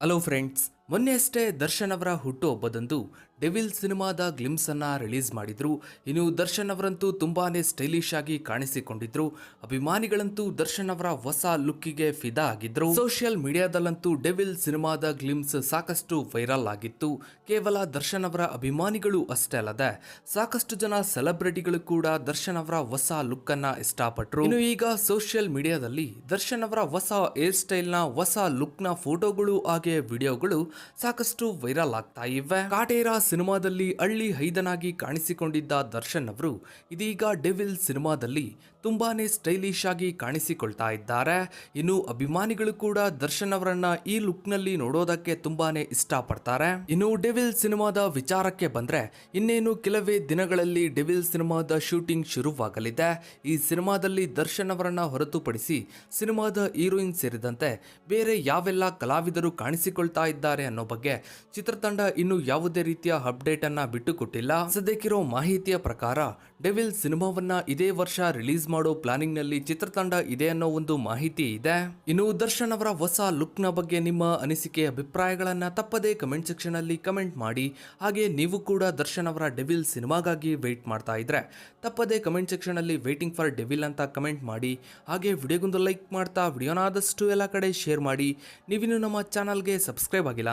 Hello friends, ಮೊನ್ನೆ ಅಷ್ಟೇ ದರ್ಶನ್ ಅವರ ಹುಟ್ಟುಹಬ್ಬದಂದು ಡೆವಿಲ್ ಸಿನಿಮಾದ ಗ್ಲಿಮ್ಸ್ ಅನ್ನ ರಿಲೀಸ್ ಮಾಡಿದ್ರು. ಇನ್ನು ದರ್ಶನ್ ಅವರಂತೂ ತುಂಬಾನೇ ಸ್ಟೈಲಿಶ್ ಆಗಿ ಕಾಣಿಸಿಕೊಂಡಿದ್ರು. ಅಭಿಮಾನಿಗಳಂತೂ ದರ್ಶನ್ ಅವರ ಹೊಸ ಲುಕ್ಕಿಗೆ ಫಿದಾ ಆಗಿದ್ರು. ಸೋಷಿಯಲ್ ಮೀಡಿಯಾದಲ್ಲಂತೂ ಡೆವಿಲ್ ಸಿನಿಮಾದ ಗ್ಲಿಮ್ಸ್ ಸಾಕಷ್ಟು ವೈರಲ್ ಆಗಿತ್ತು. ಕೇವಲ ದರ್ಶನ್ ಅವರ ಅಭಿಮಾನಿಗಳು ಅಷ್ಟೇ ಅಲ್ಲದೆ ಸಾಕಷ್ಟು ಜನ ಸೆಲೆಬ್ರಿಟಿಗಳು ಕೂಡ ದರ್ಶನ್ ಅವರ ಹೊಸ ಲುಕ್ ಅನ್ನ ಇಷ್ಟಪಟ್ಟರು ಇನ್ನು ಈಗ ಸೋಷಿಯಲ್ ಮೀಡಿಯಾದಲ್ಲಿ ದರ್ಶನ್ ಅವರ ಹೊಸ ಹೇರ್ ಸ್ಟೈಲ್ನ ಹೊಸ ಲುಕ್ ಫೋಟೋಗಳು ಹಾಗೆ ವಿಡಿಯೋಗಳು ಸಾಕಷ್ಟು ವೈರಲ್ ಆಗ್ತಾ ಇವೆ. ಕಾಟೇರ ಸಿನಿಮಾದಲ್ಲಿ ಹಳ್ಳಿ ಹೈದನಾಗಿ ಕಾಣಿಸಿಕೊಂಡಿದ್ದ ದರ್ಶನ್ ಅವರು ಇದೀಗ ಡೆವಿಲ್ ಸಿನಿಮಾದಲ್ಲಿ ತುಂಬಾನೇ ಸ್ಟೈಲಿಶ್ ಆಗಿ ಕಾಣಿಸಿಕೊಳ್ತಾ ಇದ್ದಾರೆ. ಇನ್ನು ಅಭಿಮಾನಿಗಳು ಕೂಡ ದರ್ಶನ್ ಅವರನ್ನ ಈ ಲುಕ್ನಲ್ಲಿ ನೋಡೋದಕ್ಕೆ ತುಂಬಾನೇ ಇಷ್ಟಪಡ್ತಾರೆ. ಇನ್ನು ಡೆವಿಲ್ ಸಿನಿಮಾದ ವಿಚಾರಕ್ಕೆ ಬಂದ್ರೆ ಇನ್ನೇನು ಕೆಲವೇ ದಿನಗಳಲ್ಲಿ ಡೆವಿಲ್ ಸಿನಿಮಾದ ಶೂಟಿಂಗ್ ಶುರುವಾಗಲಿದೆ. ಈ ಸಿನಿಮಾದಲ್ಲಿ ದರ್ಶನ್ ಅವರನ್ನ ಹೊರತುಪಡಿಸಿ ಸಿನಿಮಾದ ಹೀರೋಯಿನ್ ಸೇರಿದಂತೆ ಬೇರೆ ಯಾವೆಲ್ಲ ಕಲಾವಿದರು ಕಾಣಿಸಿಕೊಳ್ತಾ ಇದ್ದಾರೆ ಅನ್ನೋ ಬಗ್ಗೆ ಚಿತ್ರತಂಡ ಇನ್ನು ಯಾವುದೇ ರೀತಿಯ ಅಪ್ಡೇಟ್ ಅನ್ನ ಬಿಟ್ಟುಕೊಟ್ಟಿಲ್ಲ. ಸದ್ಯಕ್ಕಿರೋ ಮಾಹಿತಿಯ ಪ್ರಕಾರ ಡೆವಿಲ್ ಸಿನಿಮಾವನ್ನ ಇದೇ ವರ್ಷ ರಿಲೀಸ್ ಮಾಡೋ ಪ್ಲಾನಿಂಗ್ನಲ್ಲಿ ಚಿತ್ರತಂಡ ಇದೆ ಅನ್ನೋ ಒಂದು ಮಾಹಿತಿ ಇದೆ. ಇನ್ನು ದರ್ಶನ್ ಅವರ ಹೊಸ ಲುಕ್ನ ಬಗ್ಗೆ ನಿಮ್ಮ ಅನಿಸಿಕೆ, ಅಭಿಪ್ರಾಯಗಳನ್ನ ತಪ್ಪದೇ ಕಮೆಂಟ್ ಸೆಕ್ಷನ್ ಅಲ್ಲಿ ಕಮೆಂಟ್ ಮಾಡಿ. ಹಾಗೆ ನೀವು ಕೂಡ ದರ್ಶನ್ ಅವರ ಡೆವಿಲ್ ಸಿನಿಮಾಗಾಗಿ ವೇಟ್ ಮಾಡ್ತಾ ಇದ್ರೆ, ತಪ್ಪದೇ ಕಮೆಂಟ್ ಸೆಕ್ಷನ್ ಅಲ್ಲಿ ವೇಟಿಂಗ್ ಫಾರ್ ಡೆವಿಲ್ ಅಂತ ಕಮೆಂಟ್ ಮಾಡಿ. ಹಾಗೆ ವಿಡಿಯೋಗೊಂದು ಲೈಕ್ ಮಾಡ್ತಾ ವಿಡಿಯೋನಾದಷ್ಟು ಎಲ್ಲ ಕಡೆ ಶೇರ್ ಮಾಡಿ. ನೀವಿನ್ನು ನಮ್ಮ ಚಾನಲ್ಗೆ ಸಬ್ಸ್ಕ್ರೈಬ್ ಆಗಿಲ್ಲ